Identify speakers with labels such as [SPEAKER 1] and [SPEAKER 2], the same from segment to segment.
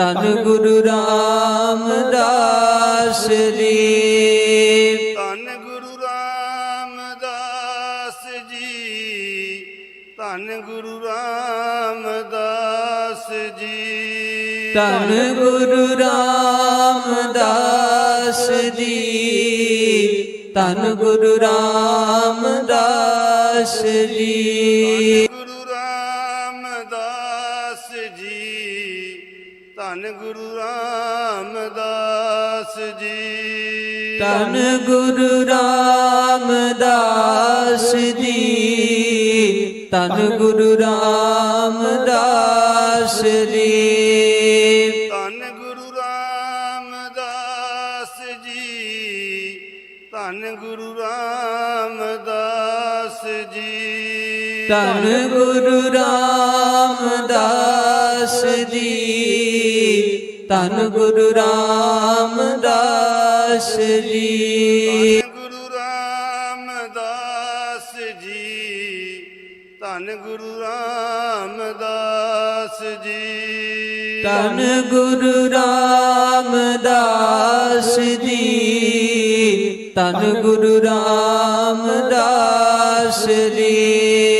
[SPEAKER 1] ਤਨ ਗੁਰੂ ਰਾਮਦਾਸ ਜੀ।
[SPEAKER 2] ਧੰਨ ਗੁਰੂ ਰਾਮਦਾਸ ਜੀ। ਧੰਨ ਗੁਰੂ ਰਾਮਦਾਸ ਜੀ।
[SPEAKER 1] ਤਨ ਗੁਰੂ ਰਾਮਦਾਸ ਜੀ। ਤਨ ਗੁਰੂ ਰਾਮਦਾਸ ਜੀ।
[SPEAKER 2] ਗੁਰੂ ਰਾਮਦਾਸ ਜੀ।
[SPEAKER 1] ਤਨ ਗੁਰੂ ਰਾਮਦਾਸ ਜੀ। ਤਨ ਗੁਰੂ ਰਾਮਦਾਸ ਜੀ।
[SPEAKER 2] ਧੰਨ ਗੁਰੂ ਰਾਮਦਾਸ ਜੀ। ਧੰਨ ਗੁਰੂ ਰਾਮਦਾਸ ਜੀ।
[SPEAKER 1] ਤਨ ਗੁਰੂ ਰਾਮਦਾਸ ਜੀ। ਤਨ ਗੁਰੂ ਰਾਮਦਾਸ ਜੀ।
[SPEAKER 2] ਗੁਰੂ ਰਾਮਦਾਸ ਜੀ। ਧੰਨ ਗੁਰੂ ਰਾਮਦਾਸ ਜੀ।
[SPEAKER 1] ਤਨ ਗੁਰੂ ਰਾਮਦਾਸ ਜੀ। ਤਨ ਗੁਰੂ ਰਾਮਦਾਸ ਜੀ।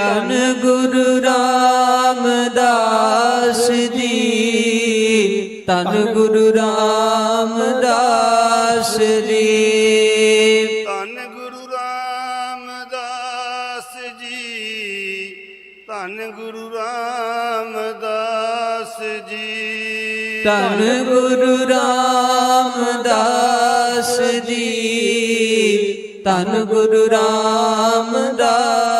[SPEAKER 1] ਧੰਨ ਗੁਰੂ ਰਾਮਦਾਸ ਜੀ।
[SPEAKER 2] ਧੰਨ ਗੁਰੂ ਰਾਮਦਾਸ ਜੀ। ਧੰਨ ਗੁਰੂ ਰਾਮਦਾਸ ਜੀ।
[SPEAKER 1] ਧੰਨ ਗੁਰੂ ਰਾਮਦਾਸ ਜੀ। ਧੰਨ ਗੁਰੂ ਰਾਮਦਾਸ ਜੀ।
[SPEAKER 2] ਧੰਨ ਗੁਰੂ ਰਾਮਦਾਸ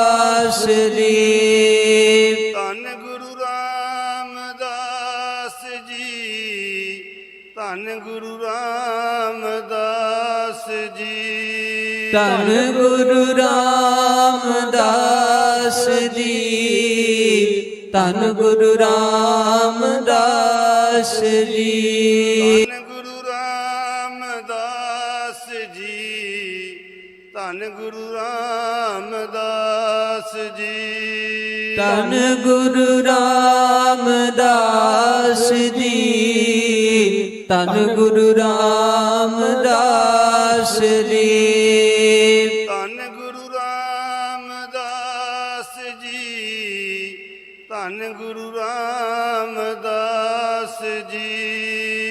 [SPEAKER 1] ਜੀ
[SPEAKER 2] ਧੰਨ ਗੁਰੂ ਰਾਮਦਾਸ ਜੀ ਧੰਨ ਗੁਰੂ ਰਾਮਦਾਸ ਜੀ।
[SPEAKER 1] ਧੰਨ ਗੁਰੂ ਰਾਮਦਾਸ ਜੀ ਧੰਨ ਗੁਰੂ ਰਾਮਦਾਸ ਜੀ।
[SPEAKER 2] ਧੰਨ ਗੁਰੂ ਰਾਮਦਾਸ ਜੀ। ਧੰਨ ਗੁਰੂ ਰਾਮਦਾਸ ਜੀ।
[SPEAKER 1] ਧੰਨ ਗੁਰੂ ਰਾਮਦਾਸ ਜੀ। ਧੰਨ ਗੁਰੂ ਰਾਮਦਾਸ ਜੀ।
[SPEAKER 2] ਧੰਨ ਗੁਰੂ ਰਾਮਦਾਸ ਜੀ।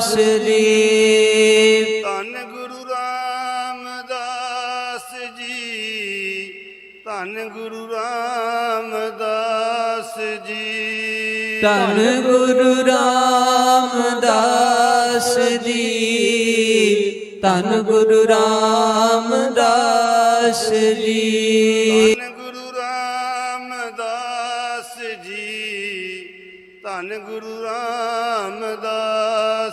[SPEAKER 1] ਜੀ
[SPEAKER 2] ਧੰਨ ਗੁਰੂ ਰਾਮਦਾਸ ਜੀ ਧੰਨ ਗੁਰੂ ਰਾਮਦਾਸ ਜੀ।
[SPEAKER 1] ਧੰਨ ਗੁਰੂ ਰਾਮਦਾਸ ਜੀ ਧੰਨ ਗੁਰੂ ਰਾਮਦਾਸ ਜੀ।
[SPEAKER 2] ਧੰਨ ਗੁਰੂ ਰਾਮਦਾਸ ਜੀ ਧੰਨ ਗੁਰੂ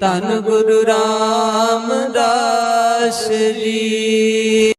[SPEAKER 1] ਧੰਨ ਗੁਰੂ ਰਾਮਦਾਸ ਜੀ।